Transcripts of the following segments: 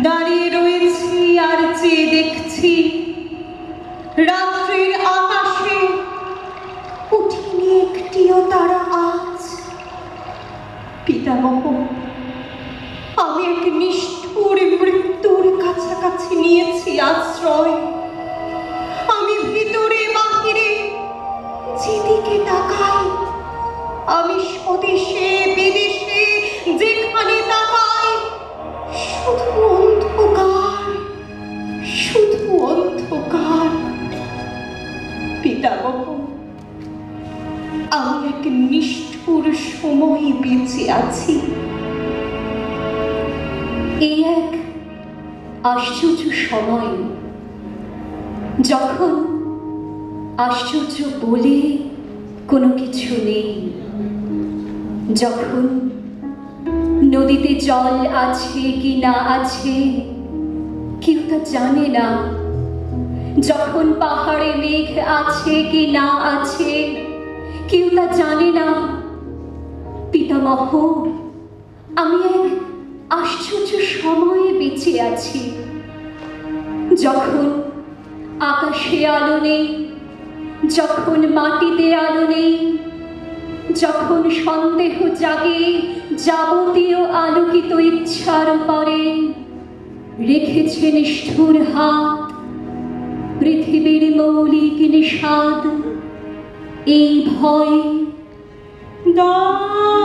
দাঁড়িয়ে রয়েছি আর চেয়ে দেখছি, রাত্রির আকাশে উঠিনি একটিও তারা আজ। পিতামহ, আমি এক নিষ্ঠুর মৃত্যুর কাছাকাছি নিয়েছি আশ্রয়। আমি ভিতরে বাহিরে যেদিকে তাকাই, আমি স্বদেশে, বিদেশে, যেখানে তাকাই এক নিষ্ঠুর সময় বেঁচে আছি। এই এক আশ্চর্য সময়, যখন আশ্চর্য বলে কোনো কিছু নেই, যখন নদীতে জল আছে কি না আছে, কেউ তা জানে না, যখন পাহাড়ে মেঘ আছে কি না আছে কেউ তা জানে না। পিতামহ, আমি এক আশ্চর্য সময়ে বেঁচে আছি। যখন আকাশে আলো নেই, যখন মাটিতে আলো নেই, যখন সন্দেহ জাগে যাবতীয় আলোকিত ইচ্ছার পরে, রেখেছে নিষ্ঠুর হাত পৃথিবীর মৌলিক নিষাদ। এই ভয় দাও।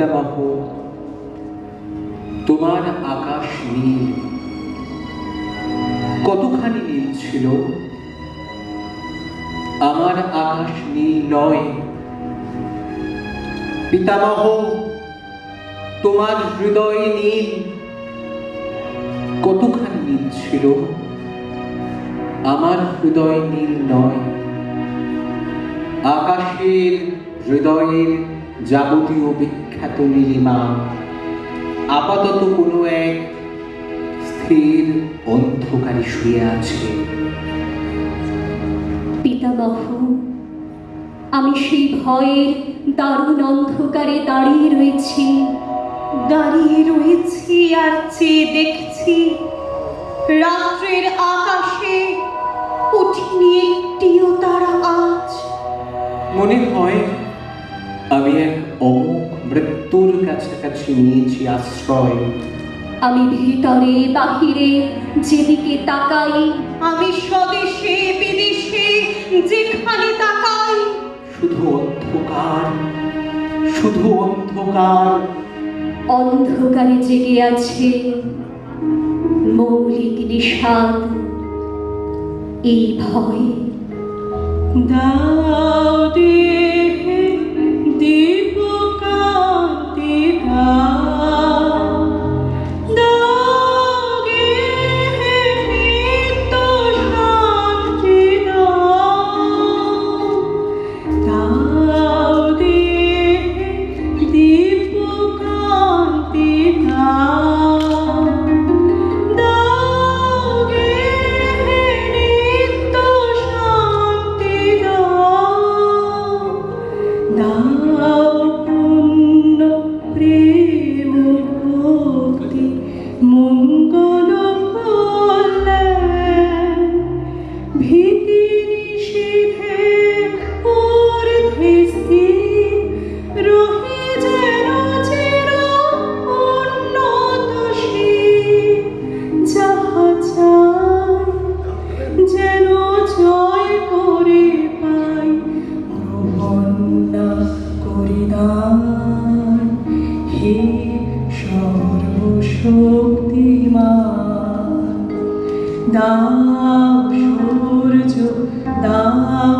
পিতামহ তোমার আকাশ নীল, কতখানি নীল ছিল? আমার আকাশ নীল নয়। পিতামহ, তোমার হৃদয় নীল, কতখানি নীল ছিল? আমার হৃদয় নীল নয়। আকাশের হৃদয়ের যাবতীয় বিখ্যাত নীলিমা আপাতত কোনো এক স্থির অন্ধকারে শুয়ে আছে। পিতামহ আমি সেই ভয়ের দারুণ অন্ধকারে দাঁড়িয়ে রয়েছি। দাঁড়িয়ে রয়েছি আর চেয়ে দেখছি রাত্রের আকাশে উঠিনি একটিও তারা আজ। মনে হয় আমি এক অমুক মৃত্যুর কাছাকাছি নিয়েছি আশ্রয়। আমি ভিতরে বাহিরে যেদিকে তাকাই আমি স্বদেশে বিদেশে যেখানে তাকাই। শুধু অন্ধকার শুধু অন্ধকার। অন্ধকারে জেগে আছে মৌলিক নিষাদ এই ভয় দাও দেহে দীপকান্তি সর্বশক্তিমান দাও সূর্য দাও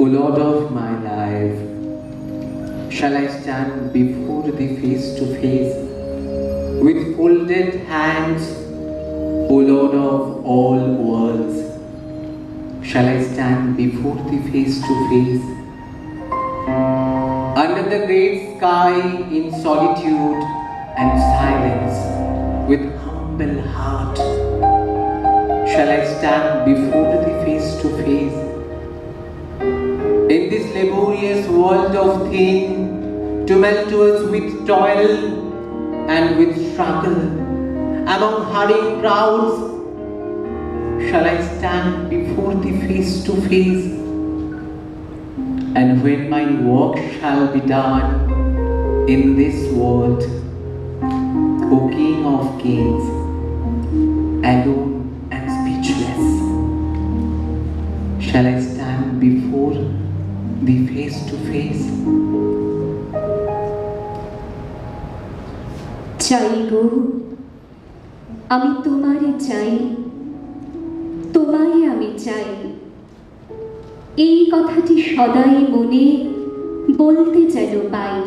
O Lord of my life, shall I stand before thee face to face with folded hands, O Lord of all worlds? Shall I stand before thee face to face? Under the great sky in solitude and silence, with humble heart, shall I stand laborious world of thin, tumultuous with toil and with struggle, among hurrying crowds, shall I stand before thee face to face? And when my work shall be done in this world, O King of Kings, alone and speechless, shall I stand before thee face to face? চাই গো, আমি তোমারে চাই তোমায় আমি চাই। এই কথাটি সদাই মনে বলতে যেন পাই।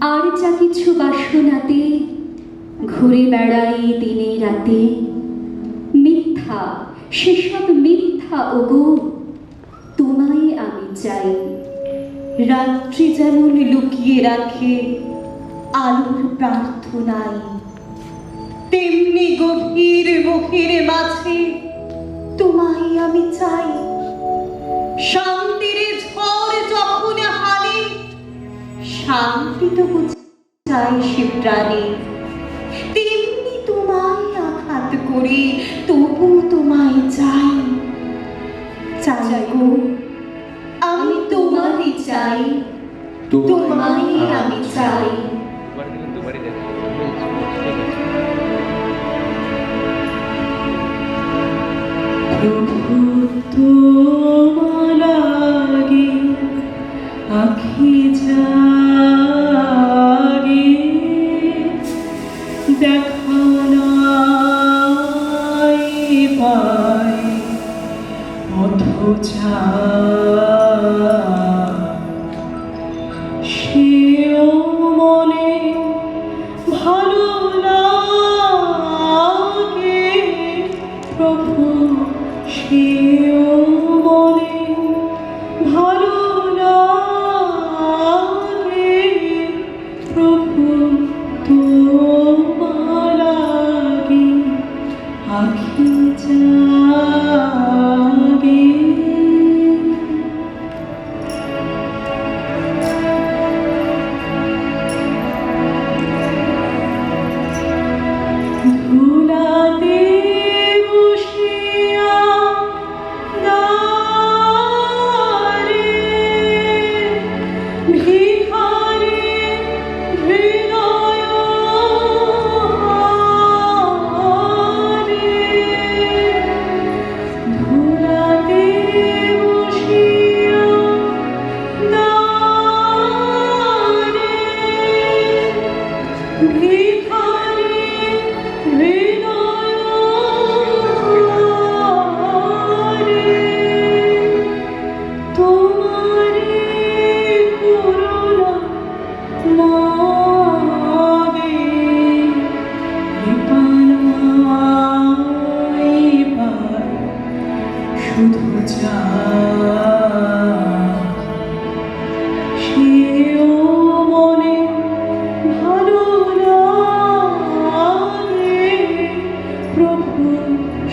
আর যা কিছু বাসনাতে ঘুরে বেড়াই দিনে রাতে, মিথ্যা, সেসব মিথ্যা ওগো। চাই। রাত্রি যেমন লুকিয়ে রাখে, আলোর প্রার্থনায়। তেমনি গভীর মুখের মাঝে তোমায় আমি চাই। শান্তির ঝড় যখন হানে, শান্তি তো চাই সে প্রাণে। তেমনি তোমায় আঘাত করি তবু তোমায় চাই। চাই গো। তোমারই চাই তোমায় আমি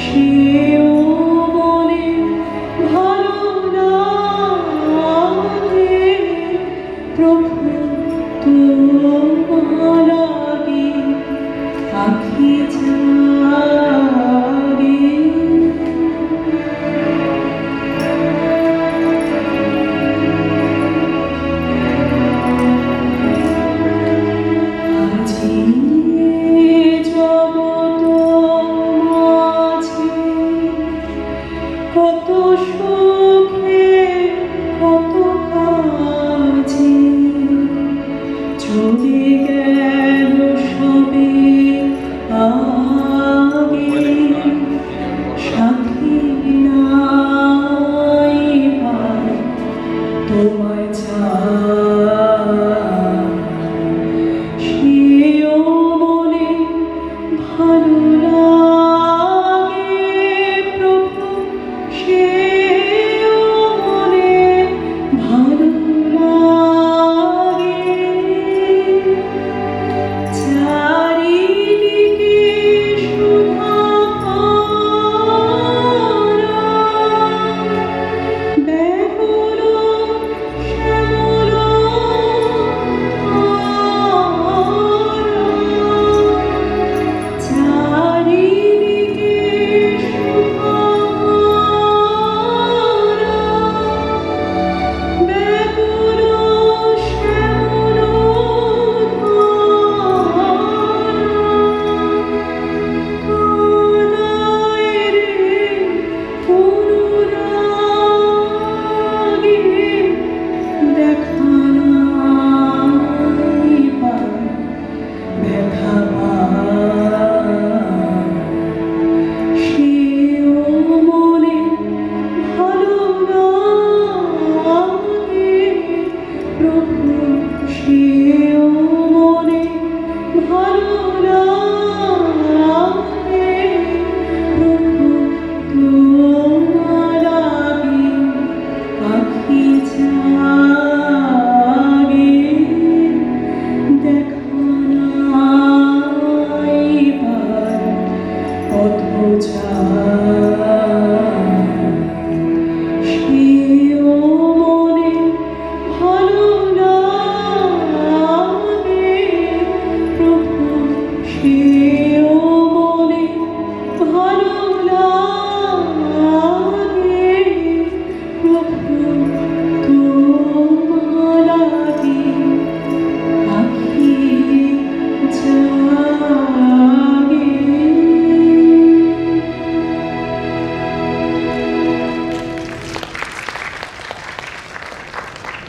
she